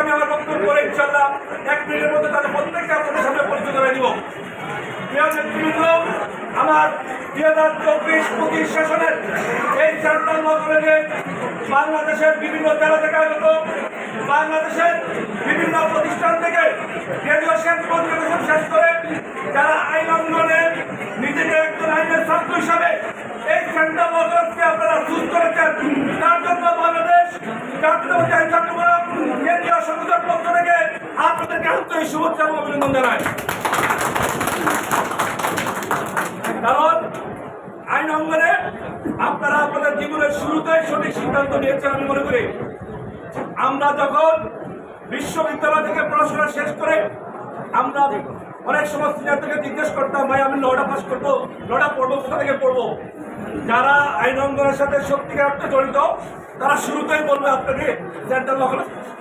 আমি আমার বক্তব্য করে ইনশাল্লাহ এক মিনিটের মধ্যে তাদের প্রত্যেককে আপনাদের সামনে পরিচিত করে দিব প্রিয় নেতৃবৃন্দ, আমার দুই হাজার চব্বিশ পঁচিশ সেশনের এই চারটাল মন্ত্রণালয়ে বাংলাদেশের বিভিন্ন জেলা থেকে আগত, বাংলাদেশের বিভিন্ন প্রতিষ্ঠান থেকে গ্রাজুয়েশন কনফারেশন শেষ করে যারা আইন অঙ্গনে নিজেকে একজন আইনের ছাত্র হিসাবে এই সেন্ট্রাল মন্ত্রণালয়কে আপনারা সুস্থ করেছেন। তার জন্য বাংলাদেশ জাতীয় আন্তরিক শুভেচ্ছা অভিনন্দন জানায় কারণ আইন অঙ্গনে আপনারা আপনাদের জীবনের শুরুতেই সঠিক সিদ্ধান্ত নিয়েছেন আমি মনে করি। আমরা যখন বিশ্ববিদ্যালয় থেকে পড়াশোনা শেষ করে আমরা অনেক সময় সিনিয়র থেকে জিজ্ঞেস করতাম, ভাই, আমি লটা পাস করব লটা পড়ব, কোথা থেকে পড়ব? যারা আইন অঙ্গনের সাথে সত্যিকার অর্থে জড়িত, তারা শুরুতেই বলবে আপনাকে সেন্ট্রাল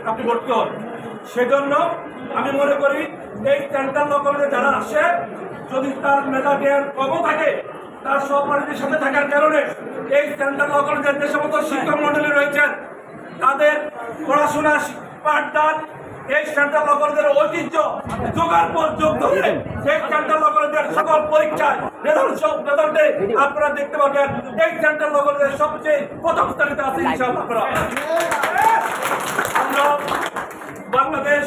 আপনি ভর্তি হন। সেজন্য আমি মনে করি এই সেন্ট্রাল কলেজে যারা আসে, যদি তার মেধা জ্ঞান থাকে, তার সহপাঠীদের সাথে থাকার কারণে এই সেন্ট্রাল কলেজের যে সমস্ত শিক্ষক মন্ডলী রয়েছেন, তাদের পড়াশোনা, পাঠদান, এই সেন্ট্রাল কলেজের ঐতিহ্য যোগার পর যোগ ধরে এই সেন্ট্রাল কলেজের সকল পরীক্ষায় রেজাল্ট সব রেজাল্টে আপনারা দেখতে পাবেন, এই সেন্ট্রাল কলেজের সবচেয়ে প্রথম স্থানিতে আছে ইনশাআল্লাহ আমরা বাংলাদেশ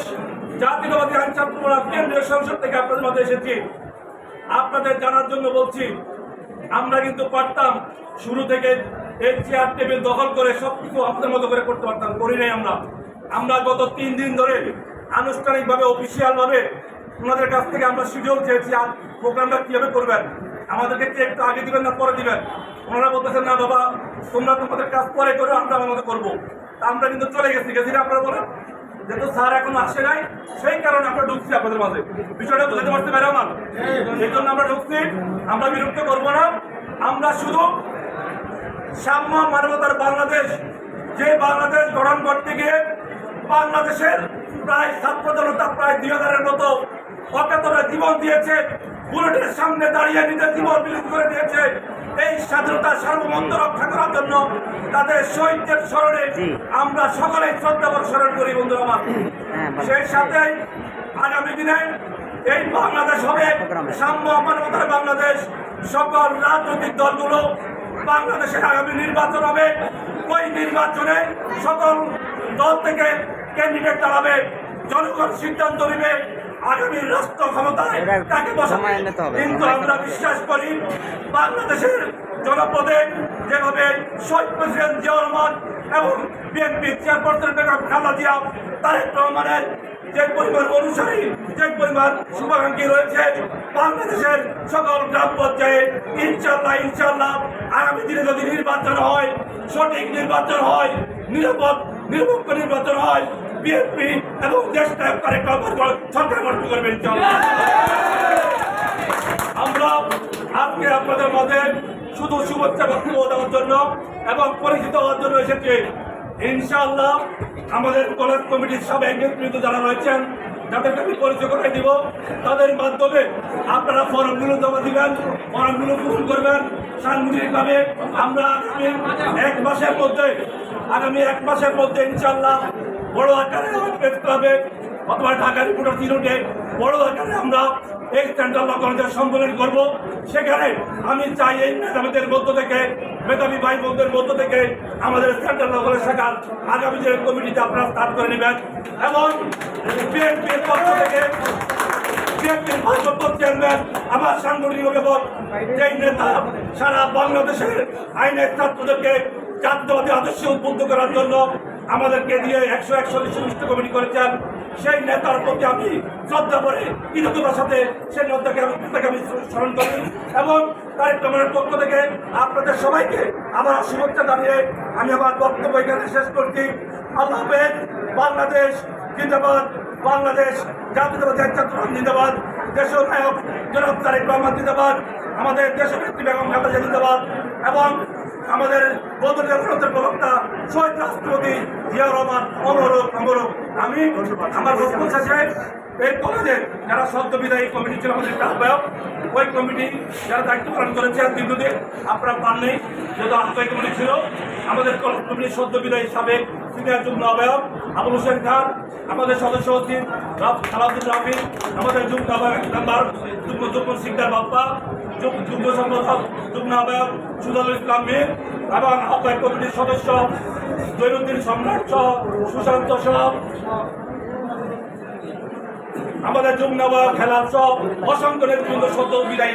জাতীয়তাবাদী আইন ছাত্ররা কেন্দ্রীয় সংসদ থেকে আপনাদের মধ্যে এসেছি। আপনাদের জানার জন্য বলছি, আমরা কিন্তু পারতাম শুরু থেকে এই চেয়ার টেবিল দখল করে সবকিছু আপনাদের মতো করে করতে পারতাম, করি নাই আমরা। আমরা গত তিন দিন ধরে আনুষ্ঠানিকভাবে অফিসিয়ালভাবে ওনাদের কাছ থেকে আমরা শিডিউল চেয়েছি, আর প্রোগ্রামটা কীভাবে করবেন? আমাদেরকে কি একটু আগে দিবেন না পরে দিবেন? ওনারা বলতেছেন, না বাবা, তোমরা তোমাদের কাজ পরে করো, আমরা আমাদের করব। তা আমরা কিন্তু চলে গেছি। গেছি আপনারা বলেন? যেহেতু স্যার এখন আসে নাই, সেই কারণে আমরা ঢুকছি আপনাদের মাঝে। বিষয়টা বুঝতে পারতে পারে আমার এই জন্য আমরা ঢুকছি। আমরা বিরক্ত করব না। আমরা শুধু সাম্য মানবতার বাংলাদেশ, যে বাংলাদেশ গঠন করতে গিয়ে বাংলাদেশের প্রায় ছাত্র জনতা প্রায় দুই হাজারের মতো অকাতরা জীবন দিয়েছে, বুলেটের সামনে দাঁড়িয়ে নিজের জীবন বিলীন করে দিয়েছে। এই স্বাধীনতা সার্বভৌমত্ব রক্ষা করার জন্য তাদের শহীদদের স্মরণে আমরা সকলেই শ্রদ্ধা স্মরণ করি বন্ধুরা আমার। সেই সাথে আগামী দিনে এই বাংলাদেশ হবে সাম্য মানবতার বাংলাদেশ। সকল রাজনৈতিক দলগুলো বাংলাদেশের আগামী নির্বাচন হবে। ওই নির্বাচনে সকল দল থেকে ক্যান্ডিডেট দাঁড়াবে। জনগণ সিদ্ধান্ত নেবে। আগামী রাষ্ট্র ক্ষমতায় তাকে হবে। কিন্তু আমরা বিশ্বাস করি বাংলাদেশের জনপদে যেভাবে শহীদ প্রেসিডেন্ট জিয়া রহমান এবং বিএনপি চেয়ারপারসন বেগম খালেদা জিয়া তারেক রহমানের যে পরিবার অনুসারী যে পরিবার শুভাকাঙ্ক্ষী রয়েছে বাংলাদেশের সকল গ্রাম পর্যায়ে ইনশাল্লাহ ইনশাল্লাহ আগামী দিনে যদি নির্বাচন হয় সঠিক নির্বাচন হয় নিরাপদ নিরপেক্ষ নির্বাচন হয় বিএনপি এবং দেশ নায়ক তারেক রহমান সরকার গঠন করবে আমরা আজকে আপনাদের মাঝে শুধু শুভেচ্ছা বক্তব্য দেওয়ার জন্য এবং পরিচিত হওয়ার জন্য এসেছি। ইনশাআল্লাহ আমাদের কলেজ কমিটির সব নেতৃত্ব যারা রয়েছেন যাদেরকে আমি পরিচয় করে দিব। তাদের মাধ্যমে আপনারা ফর্মগুলো জমা দিবেন, ফর্মগুলো পূরণ করবেন। সাংগঠনিকভাবে আমরা আগামী এক মাসের মধ্যে, আগামী এক মাসের মধ্যে ইনশাআল্লাহ বড় আকারে প্রেস ক্লাবে অথবা ঢাকা রিপোর্টার তিনটে, বড় আকারে আমরা এই সেন্ট্রাল ল সম্মেলন করব। সেখানে আমি চাই এই মেধাবীদের মধ্য থেকে, মেধাবী ভাই বোনদের মধ্য থেকে আমাদের সেন্ট্রাল ল কলেজ শাখার আগামী যে কমিটিতে আপনারা স্টার্ট করে নেবেন এবং বিএনপির পক্ষ থেকে বিএনপির ভারপ্রাপ্ত চেয়ারম্যান আমার সাংগঠনিক অভিভাবক, যেই নেতা সারা বাংলাদেশের আইনের ছাত্রদেরকে জাতীয়বাদী আদর্শে উদ্বুদ্ধ করার জন্য আমাদেরকে দিয়ে একশো একচল্লিশ সুনিষ্ট কমিটি করেছেন। সেই নেতার প্রতি আমি শ্রদ্ধা করে কৃতজ্ঞতার সাথে সেই নেতাকে আমি আমি স্মরণ করি এবং তার রহমানের পক্ষ থেকে আপনাদের সবাইকে আবার শুভেচ্ছা জানিয়ে আমি আমার বক্তব্য এখানে শেষ করছি। আল্লাহ হাফেজ, বাংলাদেশ জিন্দাবাদ, বাংলাদেশ জাতীয়তাবাদী ছাত্র জিন্দাবাদ দেশের নায়ক জনাব তারেক রহমান জিন্দাবাদ, আমাদের নেত্রী বেগম খালেদা জিন্দাবাদ এবং আমাদের বদল গণতন্ত্রের প্রবক্তা শহীদ রাষ্ট্রপতি জিয়া রহমান অমরক অমরক। আমি আমার বক্তব্য শেষে এই কলেজে যারা সদ্য বিদায়ী কমিটি ছিল আমাদের একটা আহ্বায়ক, ওই কমিটি যারা দায়িত্ব পালন করেছে আর দীর্ঘদিন আপনারা পান নেই যেহেতু আহ্বায়ক কমিটি ছিল, আমাদের কলেজ কমিটির সদ্য বিদায়ী সাবেক সিনিয়র যুগ্ম আহ্বায়ক আবুল হোসেন খান, আমাদের সদস্য রাফ- সালাউদ্দিন রাফি, আমাদের যুগ্ম আহ্বায়ক মেম্বার যুগ্ম যুগ্ম সিকদার বাপ্পা যুগ- যুগ্ম সম্পাদক, যুগ্ম আহ্বায়ক সুজালুল ইসলাম মীর এবং আহ্বায়ক কমিটির সদস্য জৈনুদ্দিন সম্রাট সহ সুশান্ত সহ আমাদের যুগ নবাব খেলার সব, অসংখ্য নেতৃবৃন্দ সদ্য বিদায়ী